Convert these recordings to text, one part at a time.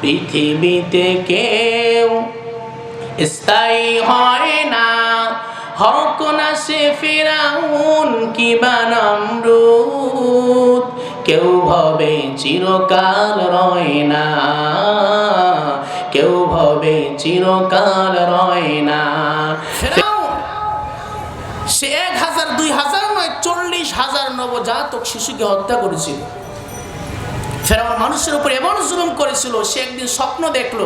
পৃথিবীতে কেউ স্থায়ী হয় না। হক না সে ফেরাউন কিবা নমরুদ। কেউ ভবে চিরকাল রয় না। কেউ ভবে চিরকাল রয় না। সে এক হাজার, দুই হাজার নয়, চল্লিশ হাজার নবজাতক শিশুকে হত্যা করেছিল। ফেরাউন মানুষের উপর এমন জুলুম করেছিল, সে একদিন স্বপ্ন দেখল।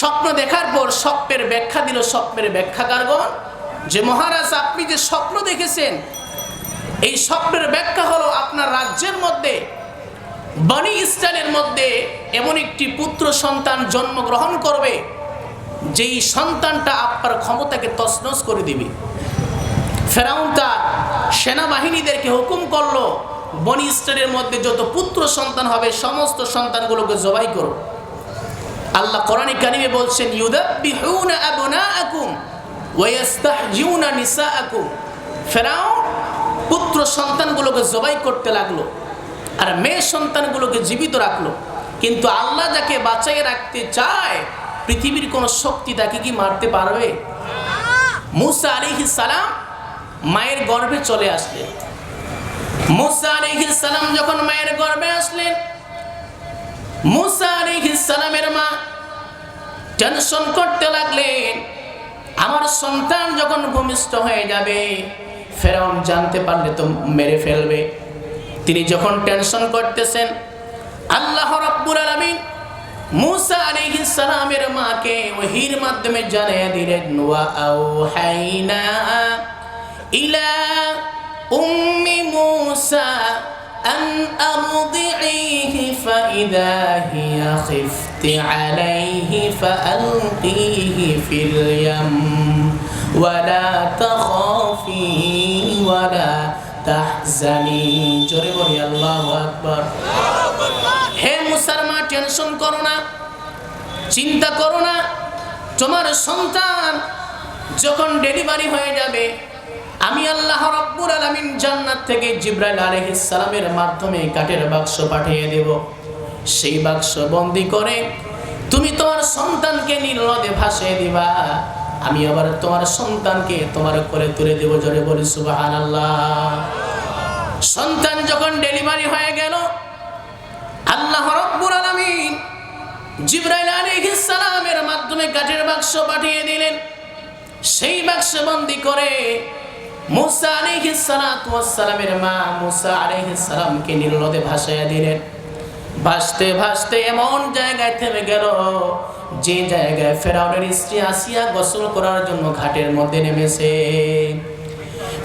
স্বপ্ন দেখার পর স্বপ্নের ব্যাখ্যা দিল, স্বপ্নের ব্যাখ্যাকারগণ, যে মহারাজ, আপনি যে স্বপ্ন দেখেছেন, এই স্বপ্নের ব্যাখ্যা হলো আপনার রাজ্যের মধ্যে, বনি ইসরায়েলের মধ্যে এমন একটি পুত্র সন্তান জন্মগ্রহণ করবে, যেই সন্তানটা আপনার ক্ষমতাকে তছনছ করে দিবে। ফেরাউন তার সেনাবাহিনীদেরকে হুকুম করল বনি ইসরায়েলের মধ্যে যত পুত্র সন্তান হবে সমস্ত সন্তানগুলোকে জবাই করো। আল্লাহ কোরআন কারিমে বলছেন ইউদাব্বিহুনা আবনাআকুম ওয়া ইস্তাহজিউনা নিসাআকুম। ফেরাউন পুত্র সন্তানগুলোকে জবাই করতে লাগল আর মেয়ে সন্তানগুলোকে জীবিত রাখল। কিন্তু আল্লাহ যাকে বাঁচাইয়ে রাখতে চায় পৃথিবীর কোনো শক্তি তাকে কি মারতে পারবে? মুসা আলাইহিস সালাম মায়ের গর্ভে চলে আসলেন। মুসা আলাইহিস সালাম যখন মায়ের গর্ভে আসলেন, মুসা আলাইহিস সালামের মা টেনশন করতে লাগলেন, আমার সন্তান যখন ভূমিষ্ঠ হয়ে যাবে, ফেরাউন জানতে পারলে তো মেরে ফেলবে। তিনি যখন টেনশন করতেছেন, আল্লাহ রাব্বুল আলামিন মুসা আলাইহিস সালামের মাকে ওহীর মাধ্যমে জানিয়ে দিলেন, ওয়া আওহাইনা ইলা উম্মি মুসা أن أرضعيه فإذا هي خفت عليه فألقيه في اليم ولا تخافي ولا تحزني জোরে বলি আল্লাহু আকবার হে মুসার মা টেনশন করো না চিন্তা করো না তোমার সন্তান যখন ডেলিভারি হয়ে যাবে আমি আল্লাহ রব্বুল আলামিন জান্নাত থেকে জিব্রাইল সালামের মাধ্যমে কাঠের বাক্স পাঠিয়ে দেব। সেই বাক্স বন্দি করে তুমি তোমার সন্তানকে নীল নদে ভাসিয়ে দিবা। আমি আবার তোমার সন্তানকে তোমার করে তুলে দেব জোরে বলি সুবহানাল্লাহ। সন্তান যখন ডেলিভারি হয়ে গেল, আল্লাহ রব্বুল আলামিন জিব্রাইল সালামের মাধ্যমে কাঠের বাক্স পাঠিয়ে দিলেন। সেই বাক্স বন্দি করে মুসা আলাইহিস সালাতু সালামের মা মুসা আলাইহিস সালামকে নীল নদে ভাসাইয়া দিলেন। ভাসতে ভাসতে এমন জায়গায় থেমে গেল যে জায়গায় ফেরাউনের স্ত্রী আসিয়া গোসল করার জন্য ঘাটের মধ্যে নেমেছে।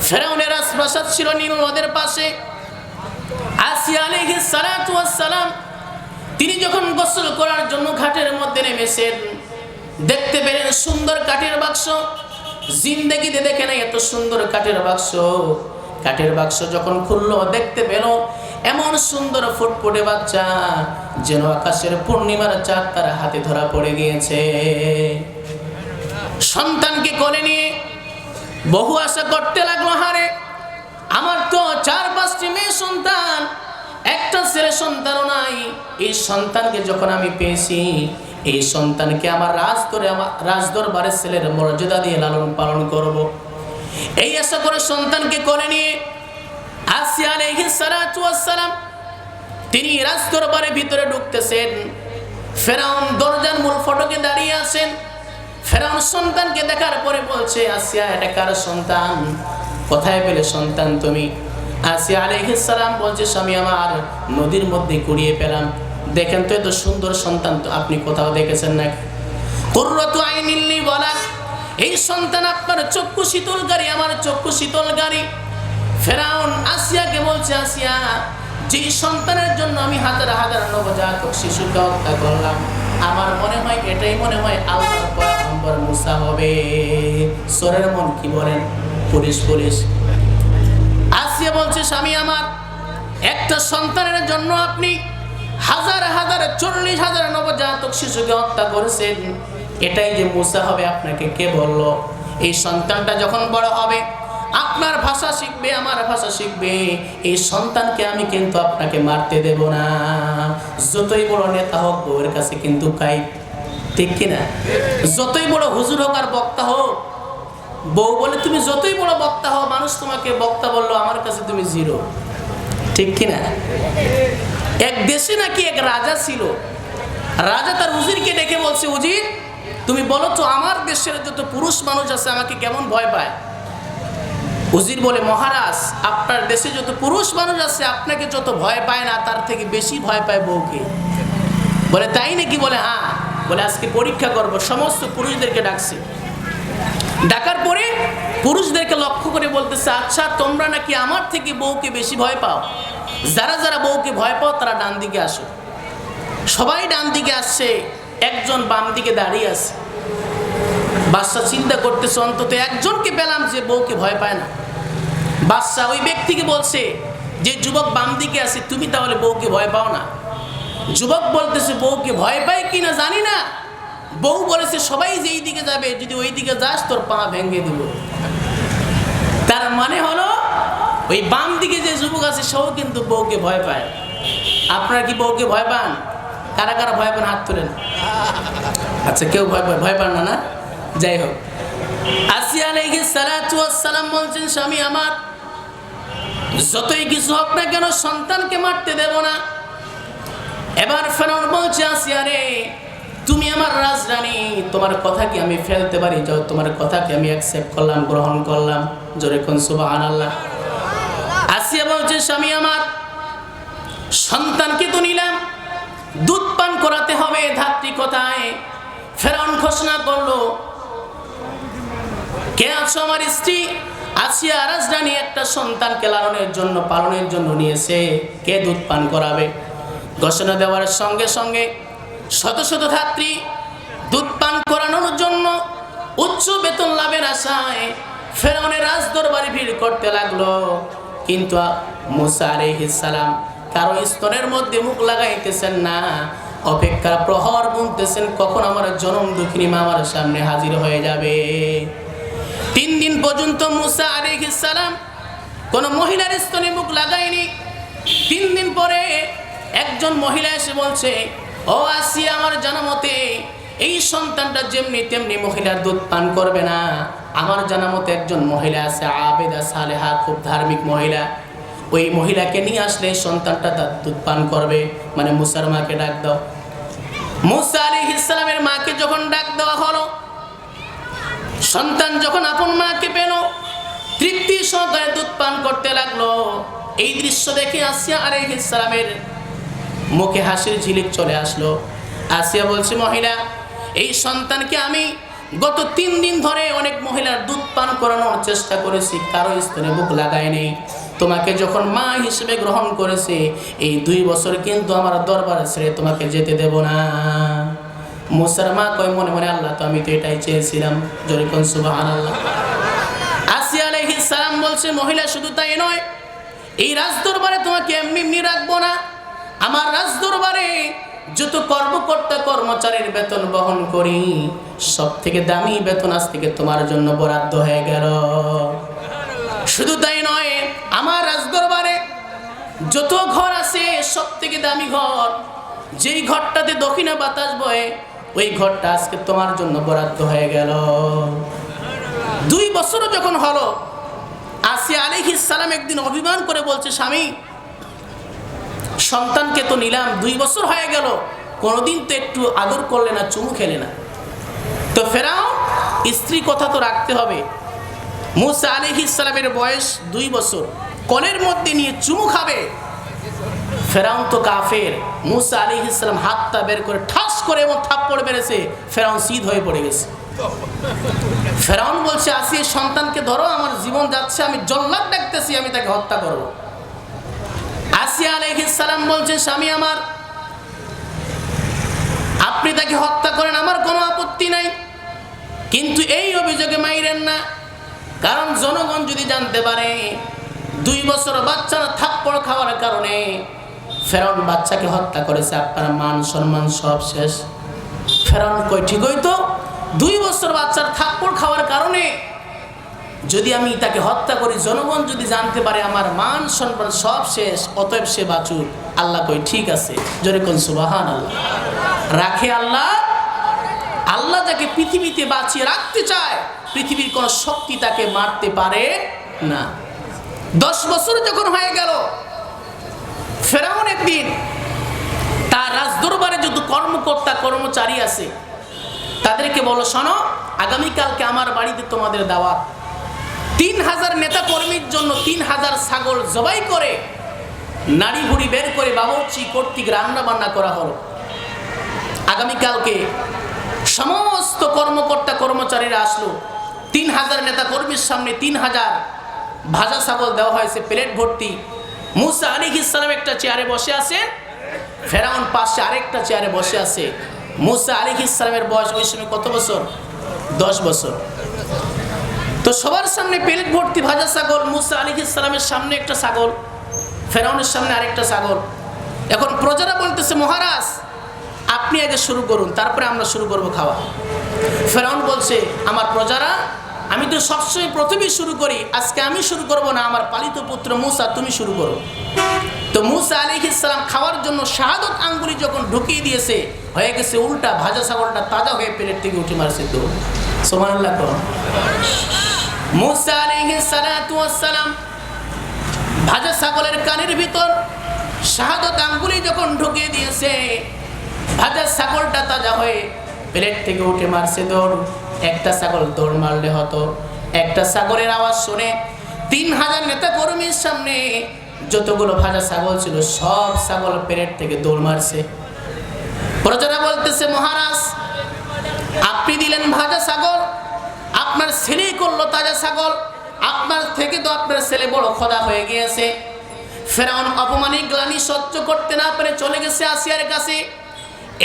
ফেরাউনের রাজপ্রাসাদ ছিল নীল নদের পাশে। আসিয়া আলাইহিস সালাতু সালাম তিনি যখন গোসল করার জন্য ঘাটের মধ্যে নেমেছেন, দেখতে পেলেন সুন্দর কাঠের বাক্স। জিন্দেগিতে দেখে নাই এত সুন্দর কাঠের বাক্স। কাঠের বাক্স যখন খুললো, দেখতে পেল এমন সুন্দর ফুটফুটে বাচ্চা যেন আকাশের পূর্ণিমার চাঁদ তার হাতে ধরা পড়ে গিয়েছে। সন্তানকে কোলে নিয়ে বহু আশা করতে লাগল, হারে আমার তো চার পাঁচটি মেয়ে সন্তান, একটা ছেলে সন্তানও নাই। এই সন্তানকে যখন আমি পেয়েছি এই সন্তানকে আমার রাজ ধরে আমার রাজ দরবারের ছেলের মর্যাদা দিয়ে লালন পালন করব। এই আশা করে সন্তানকে করে নিয়ে আসিয়া সালাম তিনি রাজ দরবারের ভিতরে ঢুকতেছেন। ফেরাউন দরজার মূল ফটকে দাঁড়িয়ে আছেন। ফেরাউন সন্তানকে দেখার পরে বলছে, আসিয়া, এটা কার সন্তান? কোথায় পেলে সন্তান তুমি? আসিয়া আলাইহিস সালাম বলছে, স্বামী, আমার নদীর মধ্যে কুড়িয়ে পেলাম। দেখেন তো এত সুন্দর সন্তান তো আপনি কোথাও দেখেছেন না কুররাতু আইনিল্লি বলা এই সন্তান আপনার চক্ষু শীতলকারী আমার চক্ষু শীতলকারী ফেরাউন আসিয়াকে বলছে, আসিয়া, যে সন্তানের জন্য আমি হাজার হাজার নবজাতক শিশুকে হত্যা করলাম, আমার মনে হয়, এটাই মনে হয় আল্লাহর পয়গম্বর মুসা হবে। সোরের মন কি বলেন? Police police. আসিয়া বলছে, স্বামী আমার, একটা সন্তানের জন্য আপনি হাজার হাজার, চল্লিশ হাজার নবজাতক শিশুকে হত্যা করেছেন। এটাই যে মুসা হবে আপনাকে কে বলল? এই সন্তানটা যখন বড় হবে, আপনার ভাষা শিখবে, আমার ভাষা শিখবে। এই সন্তানকে আমি কিন্তু আপনাকে মারতে দেব না। যতই বড় নেতা হোক, বউয়ের কাছে কিন্তু কাই, ঠিক কিনা যতই বড় হুজুর হোক আর বক্তা হোক, বউ বলে, তুমি যতই বড় বক্তা হও, মানুষ তোমাকে বক্তা বলল, আমার কাছে তুমি জিরো। ঠিক কিনা এক দেশে নাকি এক রাজা ছিল। রাজা তার উজিরকে ডেকে বলছে, উজির, তুমি বলো তো আমার দেশের যত পুরুষ মানুষ আছে আমাকে কেমন ভয় পায়? উজির বলে, মহারাজ, আপনার দেশে যত পুরুষ মানুষ আছে, আপনাকে যত ভয় পায় না, তার থেকে বেশি ভয় পায় বউকে। বলে, তাই নাকি? বলে হ্যাঁ। বলে, আজকে পরীক্ষা করব। সমস্ত পুরুষদেরকে ডাকছে। ডাকার পরে পুরুষদেরকে লক্ষ্য করে বলতেছে আচ্ছা তোমরা নাকি আমার থেকে বউকে বেশি ভয় পাও? যারা যারা বউকে ভয় পাও, তারা ডান দিকে আসো। সবাই ডান দিকে আসছে, একজন বাম দিকে দাঁড়িয়ে আছে। বাদশা চিন্তা করতেছে, অন্তত একজনকে পেলাম যে বউকে ভয় পায় না। বাদশা ওই ব্যক্তিকে বলছে যে, যুবক বাম দিকে আছে, তুমি তাহলে বউকে ভয় পাও না। যুবক বলতেছে, বউকে ভয় পায় কি না জানি না। বউ বলেছে, সবাই যেই দিকে যাবে, যদি ওই দিকে যাস, তোর পা ভেঙে দিব। তার মানে হলো ওই বাম দিকে যে যুবক আছে, সেও কিন্তু বউকে ভয় পায়। আপনারা কি বউকে ভয় পান? কারা কারা ভয় পান? হাত তোলেন। আচ্ছা কেউ ভয় পায়? ভয় পান না না? যাই হোক। সালাম বলছেন, স্বামী আমার, যতই কিছু কেন সন্তানকে মারতে না। এবার বলছে তুমি আমার তোমার কথা কি আমি ফেলতে পারি। তোমার কথা কি আমি অ্যাকসেপ্ট করলাম, গ্রহণ করলাম। জোরে কোন সুবহানাল্লাহ। আসিয়া বলছে, স্বামী আমার, সন্তানকে তো নিলাম। দুধ পান করাতে হবে, ধাত্রী কথায়? ফেরাউন ঘোষণা করল, কে আছো আমার স্ত্রী? আসিয়া রাজধানী একটা সন্তানকে লালনের জন্য, পালনের জন্য নিয়েছে। কে দুধ পান করাবে? ঘোষণা দেওয়ার সঙ্গে সঙ্গে শত শত ধাত্রী দুধ পান করানোর জন্য উচ্চ বেতন লাভের আশায় ফেরাউনের রাজ দরবারে ভিড় করতে লাগল। কিন্তু মুসা সালাম কারও স্তনের মধ্যে মুখ লাগাইতেছেন না, অপেক্ষার প্রহর গুনতেছেন কখন আমার জনম দুঃখিনী মা আমার সামনে হাজির হয়ে যাবে। তিন দিন পর্যন্ত মুসা সালাম কোনো মহিলার স্তনে মুখ লাগায়নি। তিন দিন পরে একজন মহিলা এসে বলছে, ও আসি আমার জানা মতে এই সন্তানটা যেমনি তেমনি মহিলার দুধ পান করবে না। আমার জানা মতে একজন মহিলা আছে, আবেদা সালেহা, খুব ধার্মিক মহিলা। ওই মহিলাকে নিয়ে আসলে সন্তানটা তার দুধ পান করবে মানে মুসার মাকে ডাক দাও। মুসা আলী ইসলামের মাকে যখন ডাক দেওয়া হলো, সন্তান যখন আপন মাকে পেল, তৃপ্তি সহকারে দুধ পান করতে লাগল। এই দৃশ্য দেখে আসিয়া আরে ইসলামের মুখে হাসির ঝিলিক চলে আসলো। আসিয়া বলছে, মহিলা, এই সন্তানকে আমি গত তিন দিন ধরে অনেক মহিলার দুধ পান করানোর চেষ্টা করেছি, কারও স্তরে বুক লাগায়নি তোমাকে যখন মা হিসেবে গ্রহণ করেছে, এই দুই বছর কিন্তু আমার দরবার ছেড়ে তোমাকে যেতে দেব না। মুসার মা কয়, মনে মনে আল্লাহ, তো আমি তো এটাই চেয়েছিলাম। জোরে কোন সুবাহান আল্লাহ আসিয়া আলাইহিস সালাম বলছে, মহিলা শুধু তাই নয়, এই রাজ দরবারে তোমাকে এমনি এমনি রাখব না। আমার রাজ দরবারে যত কর্মকর্তা কর্মচারীর বেতন বহন করি সব থেকে দামি বেতন আজ থেকে তোমার জন্য বরাদ্দ হয়ে গেল। শুধু তাই নয়, আমার রাজদরবারে যত ঘর আছে সব থেকে দামি ঘর, যেই ঘরটাতে দক্ষিণা বাতাস বয়ে, ওই ঘরটা আজকে তোমার জন্য বরাদ্দ হয়ে গেল। দুই বছরও যখন হলো, আসিয়া আলিহিস সালাম একদিন অভিমান করে বলছে, স্বামী সন্তানকে তো নিলাম, দুই বছর হয়ে গেল, কোনোদিন তো একটু আদর করলে না, চুমু খেলে না। তো ফেরাও, স্ত্রী কথা তো রাখতে হবে। মুসা আলিহ ইসলামের বয়স দুই বছর কলের মধ্যে নিয়ে চুমু খাবে। ফেরাউন তো কাফের, মুসা আলী ইসলাম হাতটা বের করে ঠাস করে এবং থাপ্পড় মেরেছে, ফেরাউন সিধ হয়ে পড়ে গেছে। ফেরাউন বলছে, আসি সন্তানকে ধরো, আমার জীবন যাচ্ছে, আমি জল্লাদ ডাকতেছি আমি তাকে হত্যা করব। আসিয়া আলাইহিস সালাম বলছে স্বামী আমার, আপনি তাকে হত্যা করেন, আমার কোনো আপত্তি নাই। কিন্তু এই অভিযোগে মাইরেন না। কারণ জনগণ যদি জানতে পারে, দুই বছর বাচ্চারা থাপ্পড় খাওয়ার কারণে ফেরাউন বাচ্চাকে হত্যা করেছে, আপনার মান সম্মান সব শেষ। ফেরাউন কই, ঠিকই তো? দুই বছর বাচ্চার থাপ্পড় খাওয়ার কারণে যদি আমি তাকে হত্যা করি, জনগণ যদি জানতে পারে আমার মান সম্মান সব শেষ, অতএব সে বাঁচুক। আল্লাহ কই ঠিক আছে। জোরে কোন সুবাহান আল্লাহ রাখে আল্লাহ। আল্লাহ তাকে পৃথিবীতে বাঁচিয়ে রাখতে চায়, পৃথিবীর কোনো শক্তি তাকে মারতে পারে না। দশ বছর যখন হয়ে গেল, ফেরাউন একদিন তার রাজদরবারে যত কর্মকর্তা, কর্মচারী আছে, তাদেরকে বলো, শোনো, আগামীকালকে আমার বাড়িতে তোমাদের দাওয়াত। তিন হাজার নেতা কর্মীর জন্য তিন হাজার ছাগল জবাই করে নাড়ি ভুড়ি বের করে বাবরচি কর্তৃক রান্না বান্না করা হলো। আগামীকালকে সমস্ত কর্মকর্তা কর্মচারীরা আসলো। তিন হাজার নেতা কর্মীর সামনে তিন হাজার ভাজা ছাগল দেওয়া হয়েছে, প্লেট ভর্তি। মুসা আলী ইসলাম একটা চেয়ারে বসে আছে, ফেরাউন পাশে আরেকটা চেয়ারে বসে আছে। মুসা আলী ইসলামের বয়স ওই সময় কত বছর? দশ বছর। তো সবার সামনে প্লেট ভর্তি ভাজা ছাগল, মুসা আলী ইসলামের সামনে একটা ছাগল, ফেরাউনের সামনে আরেকটা ছাগল। এখন প্রজারা বলতেছে, মহারাজ, আপনি আগে শুরু করুন, তারপরে আমরা শুরু করব খাওয়া। ফেরাউন বলছে, আমার প্রজারা, আমি তো সবসময় প্রথমেই শুরু করি, আজকে আমি শুরু করব না, আমার পালিত পুত্র মুসা, তুমি শুরু করো। তো মুসা আলী ইসলাম খাওয়ার জন্য শাহাদত আঙ্গুলি যখন ঢুকিয়ে দিয়েছে, হয়ে গেছে উল্টা, ভাজা ছাগলটা তাজা হয়ে প্লেট থেকে উঠে মারছে তো সোমানুল্লাহ মুসা আলী সালাম ভাজা ছাগলের কানের ভিতর শাহাদত আঙ্গুলি যখন ঢুকিয়ে দিয়েছে, ভাজা ছাগলটা তাজা হয়ে প্লেট থেকে উঠে মারছে দৌড়। একটা ছাগল দৌড় মারলে হতো। একটা ছাগলের আওয়াজ শুনে তিন হাজার নেতা কর্মীর সামনে যতগুলো ভাজা ছাগল ছিল, সব ছাগল প্লেট থেকে দৌড় মারছে। প্রজারা বলতেছে, মহারাজ, আপনি দিলেন ভাজা ছাগল আপনার ছেলেই করল তাজা ছাগল। আপনার থেকে তো আপনার ছেলে বড় খোদা হয়ে গিয়েছে। ফেরাউন অপমানিক গ্লানি সহ্য করতে না পেরে চলে গেছে আসিয়ার কাছে।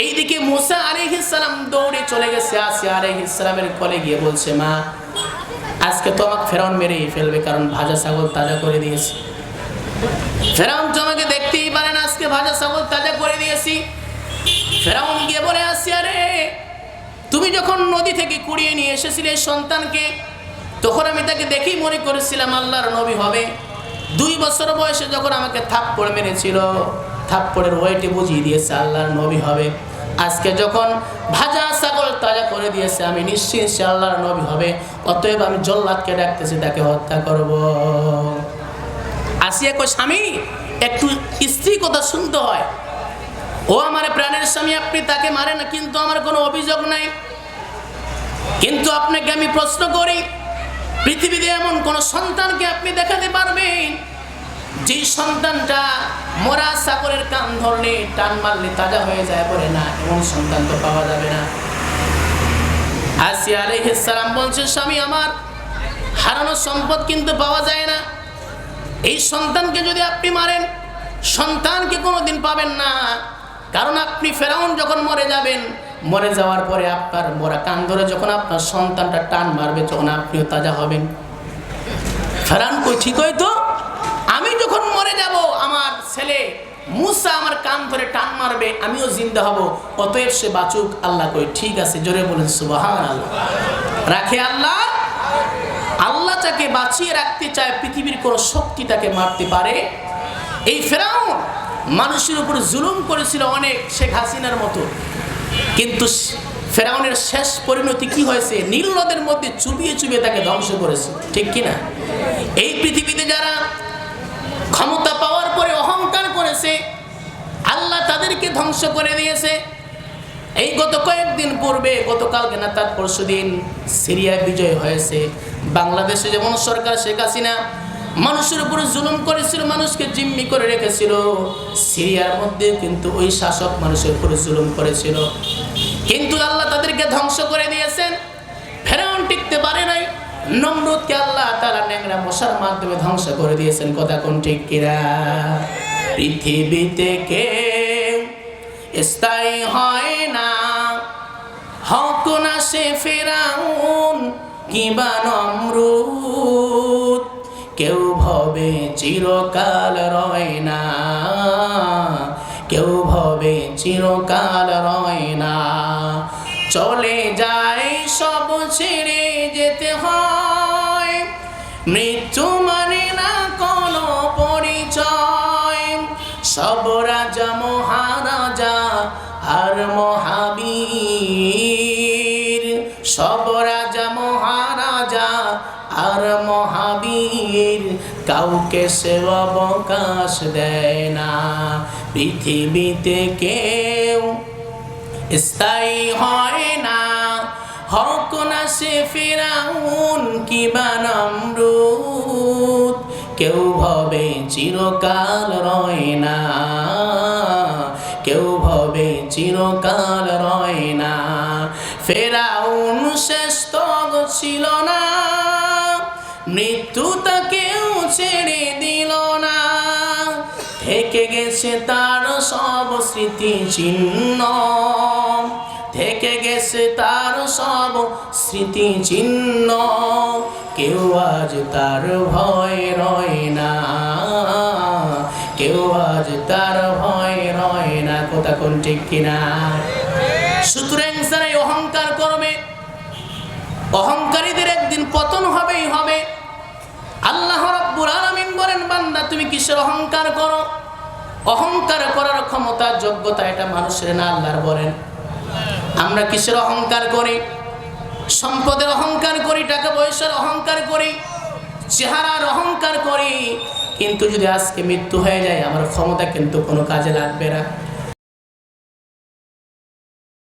এইদিকে মুসা আলিহিসাল্লাম দৌড়ে চলে গেছে আসিয়া আলিহিসাল্লামের কলে গিয়ে বলছে, মা, আজকে তো আমাকে ফেরাউন মেরেই ফেলবে কারণ ভাজা ছাগল তাজা করে দিয়েছে। ফেরাউন তো আমাকে দেখতেই পারে না, আজকে ভাজা ছাগল তাজা করে দিয়েছি। ফেরাউন গিয়ে বলে, আসিয়া রে তুমি যখন নদী থেকে কুড়িয়ে নিয়ে এসেছিলে সন্তানকে, তখন আমি তাকে দেখেই মনে করেছিলাম আল্লাহর নবী হবে। দুই বছর বয়সে যখন আমাকে থাপ্পড় মেরেছিল, থাপ্পড়ের ওয়েটে বুঝিয়ে দিয়েছে আল্লাহর নবী হবে। আজকে যখন ভাজা ছাগল তাজা করে দিয়েছে, আমি নিশ্চিত সে আল্লাহর নবী হবে। অতএব আমি জল্লাদকে ডাকতেছি, তাকে হত্যা করব। আসিয়া কো স্বামী, একটু স্ত্রী কথা শুনতে হয়। ও আমার প্রাণের স্বামী, আপনি তাকে মারেন কিন্তু আমার কোনো অভিযোগ নাই। কিন্তু আপনাকে আমি প্রশ্ন করি, পৃথিবীতে এমন কোন সন্তানকে আপনি দেখাতে পারবেন যে সন্তানটা মরা সাগরের কান ধরলে টান মারলে তাজা হয়ে যায় বলে না, এমন সন্তান তো পাওয়া যাবে না। আসিয়া আলাইহিস সালাম বলছে স্বামী, আমার হারানো সম্পদ কিন্তু পাওয়া যায় না। এই সন্তানকে যদি আপনি মারেন, সন্তানকে কোনোদিন পাবেন না। কারণ আপনি ফেরাউন যখন মরে যাবেন, মরে যাওয়ার পরে আপনার মরা কান ধরে যখন আপনার সন্তানটা টান মারবে, তখন আপনিও তাজা হবেন। ফেরাউন কই, ঠিক হয়তো আমি যখন মরে যাব, আমার ছেলে মুসা আমার কান ধরে টান মারবে, আমিও জিন্দা হব। অতএব সে বাঁচুক। আল্লাহ কই, ঠিক আছে। জোরে বলেন সুবাহান আল্লাহ রাখে আল্লাহ। আল্লাহ যাকে বাঁচিয়ে রাখতে চায়, পৃথিবীর কোনো শক্তি তাকে মারতে পারে। এই ফেরাউন মানুষের উপর জুলুম করেছিল অনেক শেখ হাসিনার মতো। কিন্তু ফেরাউনের শেষ পরিণতি কি হয়েছে? নীল নদের মধ্যে চুবিয়ে চুবিয়ে তাকে ধ্বংস করেছে। ঠিক কিনা? এই পৃথিবীতে যারা ক্ষমতা পাওয়ার পরে অহংকার করেছে, আল্লাহ তাদেরকে ধ্বংস করে দিয়েছে। এই গত কয়েকদিন পূর্বে, গতকালকে না তার পরশু দিন সিরিয়ায় বিজয় হয়েছে। বাংলাদেশে যেমন সরকার শেখ হাসিনা মানুষের উপরে জুলুম করেছিল, মানুষকে জিম্মি করে রেখেছিল। সিরিয়ার মধ্যে কিন্তু ওই শাসক মানুষের উপরে জুলুম করেছিল। কিন্তু আল্লাহ তাদেরকে ধ্বংস করে দিয়েছেন। ফেরাউন টিকতে পারে নাই। নমরুদকে আল্লাহ তারা ন্যাংরা মশার মাধ্যমে ধ্বংস করে দিয়েছেন। কথা কোন ঠিক কিরা পৃথিবীতে কেউ স্থায়ী হয় না। হক না সে ফেরাউন কিবা নমরুদ। কেউ ভবে চিরকাল রয় না। কেউ ভবে চিরকাল রয় না। চলে যায় সব ছেড়ে যেতে হয়। মৃত্যু কাউকে সে অবকাশ দেয় না। পৃথিবীতে কেউ স্থায়ী হয় না। হক না সে ফেরাউন কিবা নমরুদ কেউ ভবে চিরকাল রয় না। কেউ ভবে চিরকাল রয় না। ফেরাউন শ্রেষ্ঠ ছিল না। মৃত্যু তাকেও ছেড়ে দিল না। থেকে গেছে তার সব স্মৃতি চিহ্ন থেকে গেছে তার সব স্মৃতি চিহ্ন কেউ আজ তার ভয় রয় না। কেউ আজ তার ভয় রয় না। কোথা কোন ঠিক কিনা? সুতরাং অহংকার করবে, অহংকারীদের একদিন পতন হবেই হবে। বলেন বান্দা, তুমি কিসের অহংকার করো? অহংকার করার ক্ষমতা, যোগ্যতা এটা মানুষের না, আল্লাহর বলেন। আমরা কিসের অহংকার করি? সম্পদের অহংকার করি, টাকা পয়সার অহংকার করি, চেহারার অহংকার করি। কিন্তু যদি আজকে মৃত্যু হয়ে যায়, আমার ক্ষমতা কিন্তু কোনো কাজে লাগবে না।